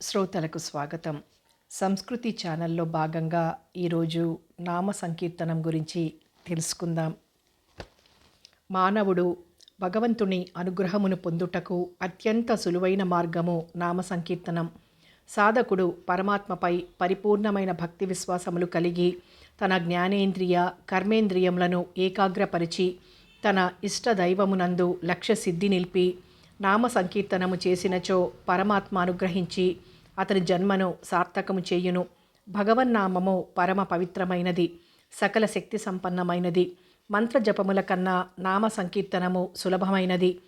శ్రోతలకు స్వాగతం. సంస్కృతి ఛానల్లో భాగంగా ఈరోజు నామ సంకీర్తనం గురించి తెలుసుకుందాం. మానవుడు భగవంతుని అనుగ్రహమును పొందుటకు అత్యంత సులువైన మార్గము నామ సంకీర్తనం. సాధకుడు పరమాత్మపై పరిపూర్ణమైన భక్తి విశ్వాసములు కలిగి తన జ్ఞానేంద్రియ కర్మేంద్రియములను ఏకాగ్రపరిచి తన ఇష్ట దైవమునందు లక్ష్య సిద్ధి నిలిపి నామ సంకీర్తనము చేసినచో పరమాత్మ అనుగ్రహించి అతని జన్మను సార్థకము చేయును. భగవన్నామము పరమ పవిత్రమైనది సకల శక్తి సంపన్నమైనది. మంత్ర జపముల కన్నా నామ సంకీర్తనము సులభమైనది.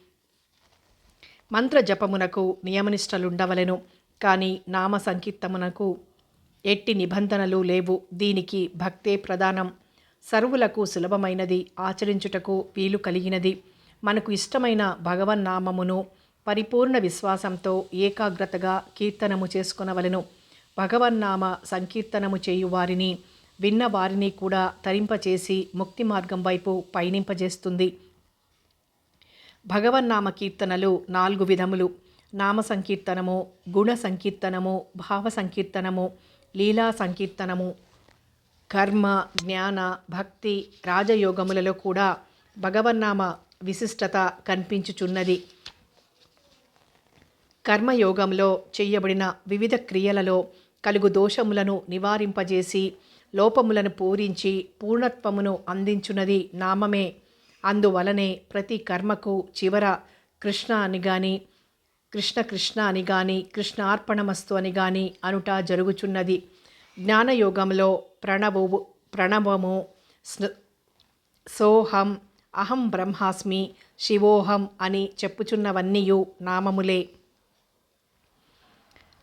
మంత్ర జపమునకు నియమనిష్టలుండవలెను కానీ నామ సంకీర్తమునకు ఎట్టి నిబంధనలు లేవు. దీనికి భక్తే ప్రధానం. సర్వులకు సులభమైనది ఆచరించుటకు వీలు కలిగినది. మనకు ఇష్టమైన భగవన్నామమును పరిపూర్ణ విశ్వాసంతో ఏకాగ్రతగా కీర్తనము చేసుకొనవలెను. భగవన్నామ సంకీర్తనము చేయు వారిని విన్న వారిని కూడా తరింపచేసి ముక్తి మార్గం వైపు పయనింపజేస్తుంది. భగవన్నామ కీర్తనలు నాలుగు విధములు. నామ సంకీర్తనము గుణ సంకీర్తనము భావ సంకీర్తనము లీలా సంకీర్తనము కర్మ జ్ఞాన భక్తి రాజయోగములలో కూడా భగవన్నామ విశిష్టత కనిపించుచున్నది. కర్మయోగంలో చేయబడిన వివిధ క్రియలలో కలుగు దోషములను నివారింపజేసి లోపములను పూరించి పూర్ణత్వమును అందించున్నది నామమే. అందువలనే ప్రతి కర్మకు చివర కృష్ణ అని గాని కృష్ణ కృష్ణ అని గాని కృష్ణార్పణమస్తు అని గాని అనుట జరుగుచున్నది. జ్ఞానయోగంలో ప్రణవు ప్రణవము స్న- సోహం అహం బ్రహ్మాస్మి శివోహం అని చెప్పుచున్నవన్నీయు నామములే.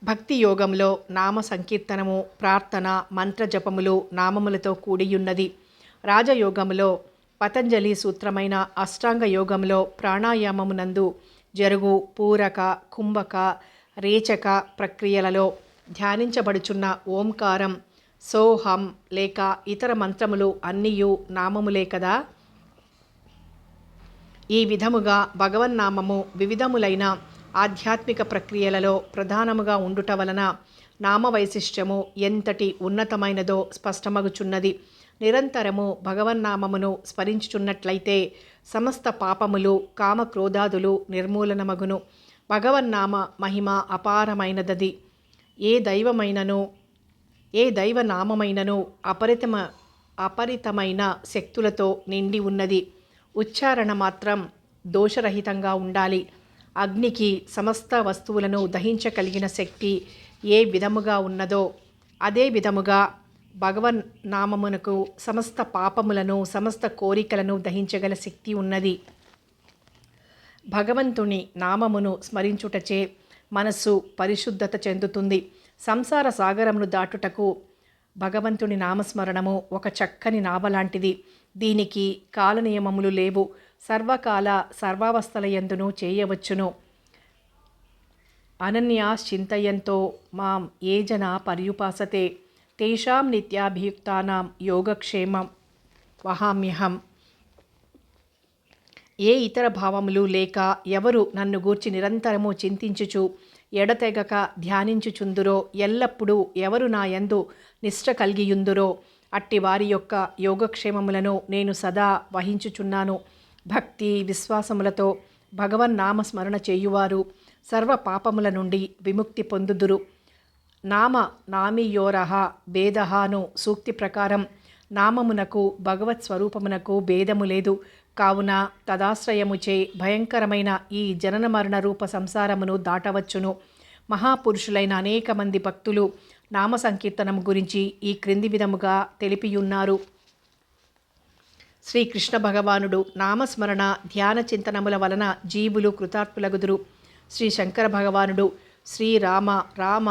భక్తి యోగంలో నామ సంకీర్తనము ప్రార్థన మంత్ర జపములు నామములతో కూడియున్నది. రాజయోగములో పతంజలి సూత్రమైన అష్టాంగ యోగంలో ప్రాణాయామమునందు జరుగు పూరక కుంభక రేచక ప్రక్రియలలో ధ్యానించబడుచున్న ఓంకారం సోహం లేక ఇతర మంత్రములు అన్నీయు నామములే కదా? ఈ విధముగా భగవన్నామము వివిధములైన ఆధ్యాత్మిక ప్రక్రియలలో ప్రధానముగా ఉండుట వలన నామవైశిష్టము ఎంతటి ఉన్నతమైనదో స్పష్టమగుచున్నది. నిరంతరము భగవన్నామమును స్మరించుచున్నట్లయితే సమస్త పాపములు కామక్రోధాదులు నిర్మూలనమగును. భగవన్నామ మహిమ అపారమైనదది. ఏ దైవమైనను ఏ దైవనామమైనను అపరితమ అపరితమైన శక్తులతో నిండి ఉన్నది. ఉచ్చారణ మాత్రం దోషరహితంగా ఉండాలి. అగ్నికి సమస్త వస్తువులను దహించగలిగిన శక్తి ఏ విధముగా ఉన్నదో అదే విధముగా భగవన్ నామమునకు సమస్త పాపములను సమస్త కోరికలను దహించగల శక్తి ఉన్నది. భగవంతుని నామమును స్మరించుటచే మనస్సు పరిశుద్ధత చెందుతుంది. సంసార సాగరమును దాటుటకు భగవంతుని నామస్మరణము ఒక చక్కని నావలాంటిది దీనికి కాలనియమములు లేవు. సర్వకాల సర్వావస్థలయందును చేయవచ్చును. అనన్యాశ్చింతయంతో మాం ఏ జన పర్యుపాసతే. తేషాం నిత్యాభియుక్తానాం యోగక్షేమం. వహామ్యహం. ఏ ఇతర భావములు లేక ఎవరు నన్ను గూర్చి నిరంతరము చింతించుచు ఎడతెగక ధ్యానించుచుందురో ఎల్లప్పుడూ ఎవరు నా యందు నిష్ట కలిగియుందురో అట్టి వారి యొక్క యోగక్షేమములను నేను సదా వహించుచున్నాను. భక్తి విశ్వాసములతో భగవన్ నామస్మరణ చేయువారు సర్వ పాపముల నుండి విముక్తి పొందుదురు. నామ నామీయోరహ భేదహాను సూక్తి ప్రకారం నామమునకు భగవత్ స్వరూపమునకు భేదము లేదు. కావున తదాశ్రయముచే భయంకరమైన ఈ జనన మరణ రూప సంసారమును దాటవచ్చును. మహాపురుషులైన అనేక మంది భక్తులు నామ సంకీర్తనం గురించి ఈ క్రింది విధముగా తెలిపియున్నారు. శ్రీకృష్ణ భగవానుడు నామస్మరణ ధ్యాన చింతనముల వలన జీవులు కృతార్థులగుదురు. శ్రీ శంకర భగవానుడు శ్రీరామ రామ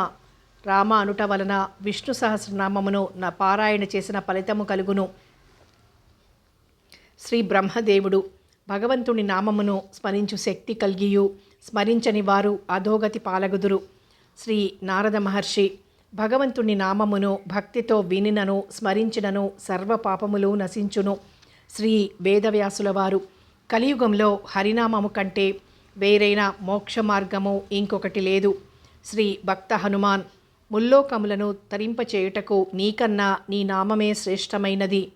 రామ అనుట వలన విష్ణు సహస్రనామమును నా పారాయణ చేసిన ఫలితము కలుగును. శ్రీ బ్రహ్మదేవుడు భగవంతుని నామమును స్మరించు శక్తి కలిగియు స్మరించని వారు అధోగతి పాలగుదురు. శ్రీ నారద మహర్షి భగవంతుని నామమును భక్తితో వినినను స్మరించినను సర్వ పాపములు నశించును. శ్రీ వేదవ్యాసుల వారు. కలియుగంలో హరినామము కంటే వేరైన మోక్ష మార్గము ఇంకొకటి లేదు. శ్రీ భక్త హనుమాన్ ముల్లోకములను తరింపచేయుటకు నీకన్నా నీ నామమే శ్రేష్టమైనది.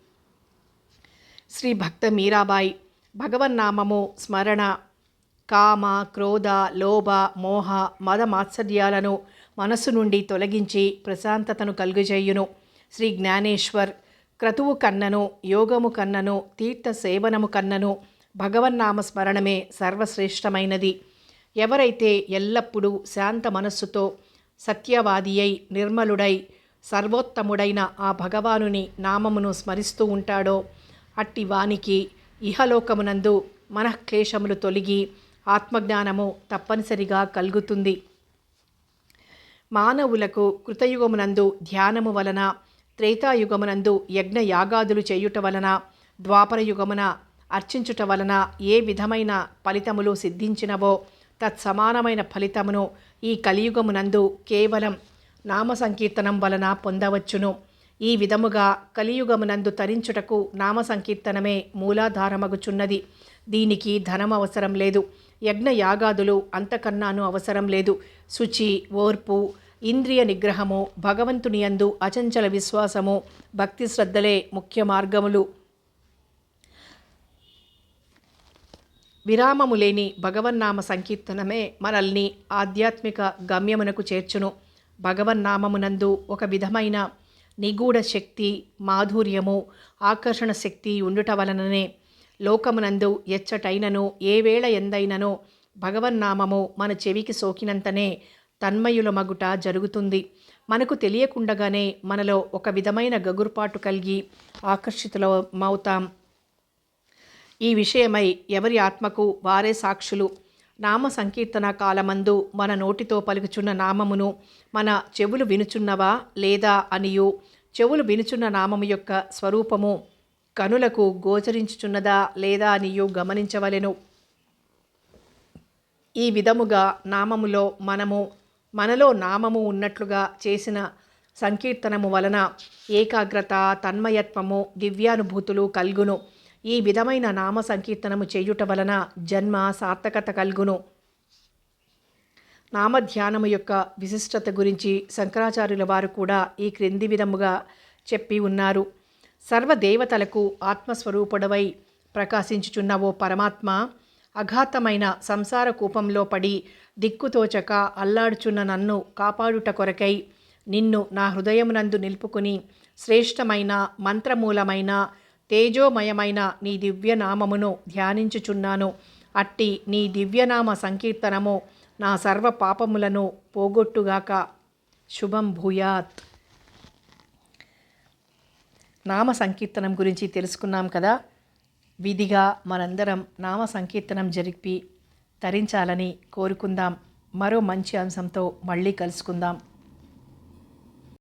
శ్రీ భక్త మీరాబాయి భగవన్నామము స్మరణ కామ క్రోధ లోభ మోహ మద మాత్సర్యాలను మనస్సు నుండి తొలగించి ప్రశాంతతను కలుగజేయును. శ్రీ జ్ఞానేశ్వర్ క్రతువు కన్నను యోగము కన్నను తీర్థ సేవనము కన్నను భగవన్నామ స్మరణమే సర్వశ్రేష్టమైనది. ఎవరైతే ఎల్లప్పుడూ శాంత మనస్సుతో సత్యవాది అయి నిర్మలుడై సర్వోత్తముడైన ఆ భగవానుని నామమును స్మరిస్తూ ఉంటాడో అట్టి వానికి ఇహలోకమునందు మనఃక్లేశములు తొలగి ఆత్మజ్ఞానము తప్పనిసరిగా కలుగుతుంది. మానవులకు కృతయుగమునందు ధ్యానము వలన త్రేతాయుగమునందు యజ్ఞయాగాదులు చేయుట వలన ద్వాపరయుగమున అర్చించుట వలన ఏ విధమైన ఫలితములు సిద్ధించినవో తత్సమానమైన ఫలితమును ఈ కలియుగమునందు కేవలం నామ సంకీర్తనం వలన పొందవచ్చును. ఈ విధముగా కలియుగమునందు తరించుటకు నామ సంకీర్తనమే మూలాధారమగుచున్నది. దీనికి ధనం అవసరం లేదు. యజ్ఞ యాగాదులు అంతకన్నాను అవసరం లేదు. శుచి ఓర్పు ఇంద్రియ నిగ్రహము భగవంతుని యందు అచంచల విశ్వాసము భక్తి శ్రద్ధలే ముఖ్య మార్గములు. విరామము లేని భగవన్నామ సంకీర్తనమే మనల్ని ఆధ్యాత్మిక గమ్యమునకు చేర్చును. భగవన్నామమునందు ఒక విధమైన నిగూఢ శక్తి మాధుర్యము ఆకర్షణ శక్తి ఉండుట వలననే లోకమునందు ఎచ్చటైనను ఏ వేళ ఎందైనను భగవన్నామము మన చెవికి సోకినంతనే తన్మయుల మగుట జరుగుతుంది. మనకు తెలియకుండగానే మనలో ఒక విధమైన గగుర్పాటు కలిగి ఆకర్షితులమవుతాం ఈ విషయమై ఎవరి ఆత్మకు వారే సాక్షులు. నామ సంకీర్తన కాలమందు మన నోటితో పలుకుచున్న నామమును మన చెవులు వినుచున్నవా లేదా అనియు? చెవులు వినుచున్న నామము యొక్క స్వరూపము కనులకు గోచరించుచున్నదా లేదా అనియు గమనించవలెను. ఈ విధముగా నామములో మనము మనలో నామము ఉన్నట్లుగా చేసిన సంకీర్తనము వలన ఏకాగ్రత తన్మయత్వము దివ్యానుభూతులు కల్గును. ఈ విధమైన నామ సంకీర్తనము చేయుట వలన జన్మ సార్థకత కల్గును. నామధ్యానము యొక్క విశిష్టత గురించి శంకరాచార్యుల వారు కూడా ఈ క్రింది విధముగా చెప్పి ఉన్నారు. సర్వదేవతలకు ఆత్మస్వరూపుడవై ప్రకాశించుచున్న ఓ పరమాత్మ అఘాతమైన సంసార కూపంలో పడి దిక్కుతోచక అల్లాడుచున్న నన్ను కాపాడుట కొరకై నిన్ను నా హృదయమునందు నిలుపుకుని శ్రేష్టమైన మంత్రమూలమైన తేజోమయమైన నీ దివ్యనామమును ధ్యానించుచున్నాను. అట్టి నీ దివ్యనామ సంకీర్తనము నా సర్వ పాపములను పోగొట్టుగాక. శుభం భూయాత్. నామ సంకీర్తనం గురించి తెలుసుకున్నాం కదా. విధిగా మనందరం నామ సంకీర్తనం జరిపి తరించాలని కోరుకుందాం. మరో మంచి అంశంతో మళ్ళీ కలుసుకుందాం.